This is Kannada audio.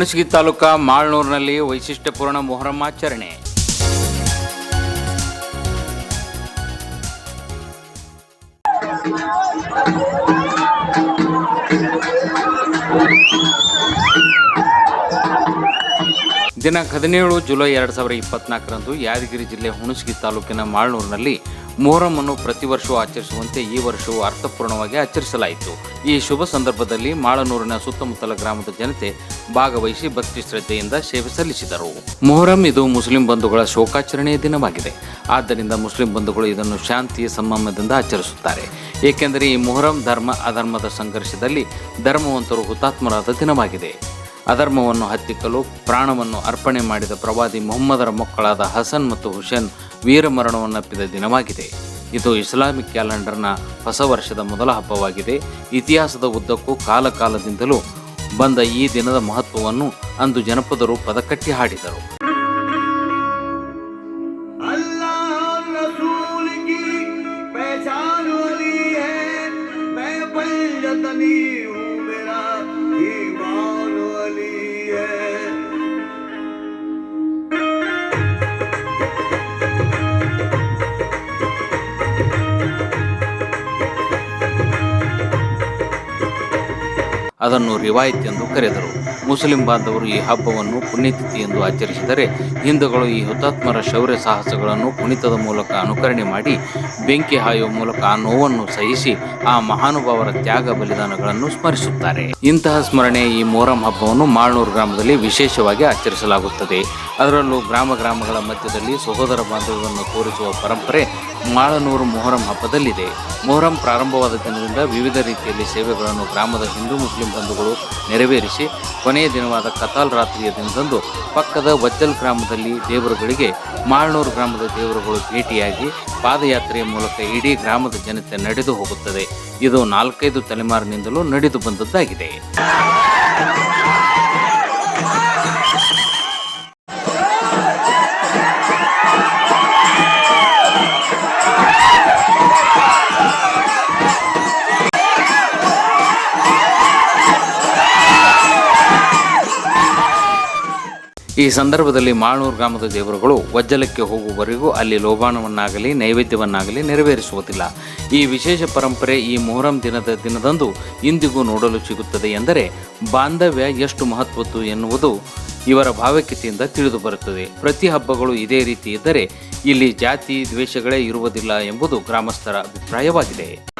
ಹುಣಸಗಿ ತಾಲೂಕಾ ಮಾಳ್ನೂರಿನಲ್ಲಿ ವೈಶಿಷ್ಟ್ಯಪೂರ್ಣ ಮೊಹರಂ ಆಚರಣೆ. ದಿನಾಂಕ ಹದಿನೇಳು ಜುಲೈ ಎರಡು ಸಾವಿರದ ಇಪ್ಪತ್ನಾಲ್ಕರಂದು ಯಾದಗಿರಿ ಜಿಲ್ಲೆ ಹುಣಸಗಿ ತಾಲೂಕಿನ ಮಾಳ್ನೂರಿನಲ್ಲಿ ಮೊಹರಂ ಪ್ರತಿ ವರ್ಷವೂ ಆಚರಿಸುವಂತೆ ಈ ವರ್ಷವೂ ಅರ್ಥಪೂರ್ಣವಾಗಿ ಆಚರಿಸಲಾಯಿತು. ಈ ಶುಭ ಸಂದರ್ಭದಲ್ಲಿ ಮಾಳನೂರಿನ ಸುತ್ತಮುತ್ತಲ ಗ್ರಾಮದ ಜನತೆ ಭಾಗವಹಿಸಿ ಭಕ್ತಿ ಶ್ರದ್ಧೆಯಿಂದ ಸೇವೆ ಸಲ್ಲಿಸಿದರು. ಮೊಹರಂ ಇದು ಮುಸ್ಲಿಂ ಬಂಧುಗಳ ಶೋಕಾಚರಣೆಯ ದಿನವಾಗಿದೆ. ಆದ್ದರಿಂದ ಮುಸ್ಲಿಂ ಬಂಧುಗಳು ಇದನ್ನು ಶಾಂತಿಯ ಸಂಭ್ರಮದಿಂದ ಆಚರಿಸುತ್ತಾರೆ. ಏಕೆಂದರೆ ಈ ಮೊಹರಂ ಧರ್ಮ, ಅಧರ್ಮದ ಸಂಘರ್ಷದಲ್ಲಿ ಧರ್ಮವಂತರು ಹುತಾತ್ಮರಾದ ದಿನವಾಗಿದೆ. ಅಧರ್ಮವನ್ನು ಹತ್ತಿಕ್ಕಲು, ಪ್ರಾಣವನ್ನು ಅರ್ಪಣೆ ಮಾಡಿದ ಪ್ರವಾದಿ ಮೊಹಮ್ಮದರ ಮಕ್ಕಳಾದ ಹಸನ್ ಮತ್ತು ಹುಸೇನ್ ವೀರಮರಣವನ್ನಪ್ಪಿದ ದಿನವಾಗಿದೆ. ಇದು ಇಸ್ಲಾಮಿಕ್ ಕ್ಯಾಲೆಂಡರ್ನ ಹೊಸ ವರ್ಷದ ಮೊದಲ ಹಬ್ಬವಾಗಿದೆ. ಇತಿಹಾಸದ ಉದ್ದಕ್ಕೂ ಕಾಲಕಾಲದಿಂದಲೂ ಬಂದ ಈ ದಿನದ ಮಹತ್ವವನ್ನು ಅಂದು ಜನಪದರು ಪದಕಟ್ಟಿ ಹಾಡಿದರು. ಅದನ್ನು ರಿವಾಯತ್ ಎಂದು ಕರೆದರು. ಮುಸ್ಲಿಂ ಬಾಂಧವರು ಈ ಹಬ್ಬವನ್ನು ಪುಣ್ಯತಿಥಿ ಎಂದು ಆಚರಿಸಿದರೆ ಹಿಂದೂಗಳು ಈ ಹುತಾತ್ಮರ ಶೌರ್ಯ ಸಾಹಸಗಳನ್ನು ಕುಣಿತದ ಮೂಲಕ ಅನುಕರಣೆ ಮಾಡಿ ಬೆಂಕಿ ಹಾಯುವ ಮೂಲಕ ಆ ನೋವನ್ನು ಸಹಿಸಿ ಆ ಮಹಾನುಭಾವರ ತ್ಯಾಗ ಬಲಿದಾನಗಳನ್ನು ಸ್ಮರಿಸುತ್ತಾರೆ. ಇಂತಹ ಸ್ಮರಣೆ ಈ ಮೊಹರಂ ಹಬ್ಬವನ್ನು ಮಾಳ್ನೂರು ಗ್ರಾಮದಲ್ಲಿ ವಿಶೇಷವಾಗಿ ಆಚರಿಸಲಾಗುತ್ತದೆ. ಅದರಲ್ಲೂ ಗ್ರಾಮ ಗ್ರಾಮಗಳ ಮಧ್ಯದಲ್ಲಿ ಸಹೋದರ ಬಾಂಧವ್ಯವನ್ನು ತೋರಿಸುವ ಪರಂಪರೆ ಮಾಳನೂರು ಮೊಹರಂ ಹಬ್ಬದಲ್ಲಿದೆ. ಮೊಹರಂ ಪ್ರಾರಂಭವಾದ ದಿನದಿಂದ ವಿವಿಧ ರೀತಿಯಲ್ಲಿ ಸೇವೆಗಳನ್ನು ಗ್ರಾಮದ ಹಿಂದೂ ಮುಸ್ಲಿಂ ಬಂಧುಗಳು ನೆರವೇರಿಸಿ ಕೊನೆಯ ದಿನವಾದ ಕತಾಲ್ ರಾತ್ರಿಯ ದಿನದಂದು ಪಕ್ಕದ ವಜ್ಜಲ್ ಗ್ರಾಮದಲ್ಲಿ ದೇವರುಗಳಿಗೆ, ಮಾಳ್ನೂರು ಗ್ರಾಮದ ದೇವರುಗಳು ಭೇಟಿಯಾಗಿ ಪಾದಯಾತ್ರೆಯ ಮೂಲಕ ಇಡೀ ಗ್ರಾಮದ ಜನತೆ ನಡೆದು ಹೋಗುತ್ತದೆ. ಇದು ನಾಲ್ಕೈದು ತಲೆಮಾರಿನಿಂದಲೂ ನಡೆದು ಬಂದದ್ದಾಗಿದೆ. ಈ ಸಂದರ್ಭದಲ್ಲಿ ಮಾಳೂರು ಗ್ರಾಮದ ದೇವರುಗಳು ವಜ್ಜಲಕ್ಕೆ ಹೋಗುವವರೆಗೂ ಅಲ್ಲಿ ಲೋಬಾಣವನ್ನಾಗಲಿ, ನೈವೇದ್ಯವನ್ನಾಗಲಿ ನೆರವೇರಿಸುವುದಿಲ್ಲ. ಈ ವಿಶೇಷ ಪರಂಪರೆ ಈ ಮೊಹರಂ ದಿನದ ದಿನದಂದು ಇಂದಿಗೂ ನೋಡಲು ಸಿಗುತ್ತದೆ ಎಂದರೆ ಬಾಂಧವ್ಯ ಎಷ್ಟು ಮಹತ್ವದ್ದು ಎನ್ನುವುದು ಇವರ ಭಾವೈಕ್ಯತೆಯಿಂದ ತಿಳಿದು ಬರುತ್ತದೆ. ಪ್ರತಿ ಹಬ್ಬಗಳು ಇದೇ ರೀತಿ ಇದ್ದರೆ ಇಲ್ಲಿ ಜಾತಿ ದ್ವೇಷಗಳೇ ಇರುವುದಿಲ್ಲ ಎಂಬುದು ಗ್ರಾಮಸ್ಥರ ಅಭಿಪ್ರಾಯವಾಗಿದೆ.